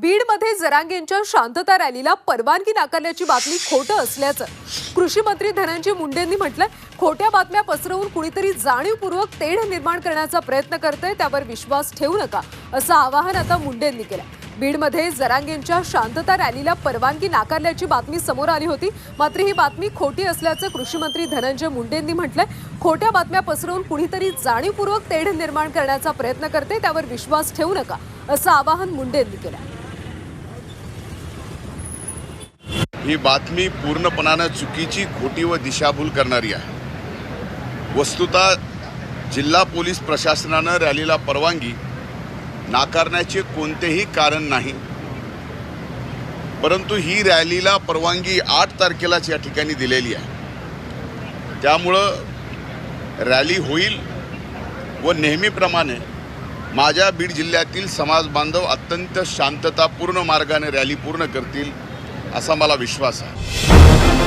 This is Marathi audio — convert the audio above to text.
बीडमध्ये जरांगेंच्या शांतता रॅलीला परवानगी नाकारल्याची बातमी खोटं असल्याचं कृषी मंत्री धनंजय मुंडेंनी म्हटलं खोट्या बातम्या पसरवून कुणीतरी जाणीवपूर्वक तेढ निर्माण करण्याचा प्रयत्न करतंय त्यावर विश्वास ठेवू नका असं आवाहन आता मुंडेंनी केलं बीडमध्ये जरांगेंच्या शांतता रॅलीला परवानगी नाकारल्याची बातमी समोर आली होती. मात्र ही बातमी खोटी असल्याचं कृषी मंत्री धनंजय मुंडेंनी म्हटलंय. खोट्या बातम्या पसरवून कुणीतरी जाणीवपूर्वक तेढ निर्माण करण्याचा प्रयत्न करते त्यावर विश्वास ठेवू नका असं आवाहन मुंडेंनी केलं ही बातमी पूर्णपणानं चुकीची खोटी व दिशाभूल करणारी आहे. वस्तुतः जिल्हा पोलीस प्रशासनानं रॅलीला परवानगी नाकारण्याचे कोणतेही कारण नाही. परंतु ही रॅलीला परवानगी आठ तारखेलाच या ठिकाणी दिलेली आहे. त्यामुळं रॅली होईल व नेहमीप्रमाणे माझ्या बीड जिल्ह्यातील समाज बांधव अत्यंत शांततापूर्ण मार्गाने रॅली पूर्ण करतील. असा मला विश्वास आहे.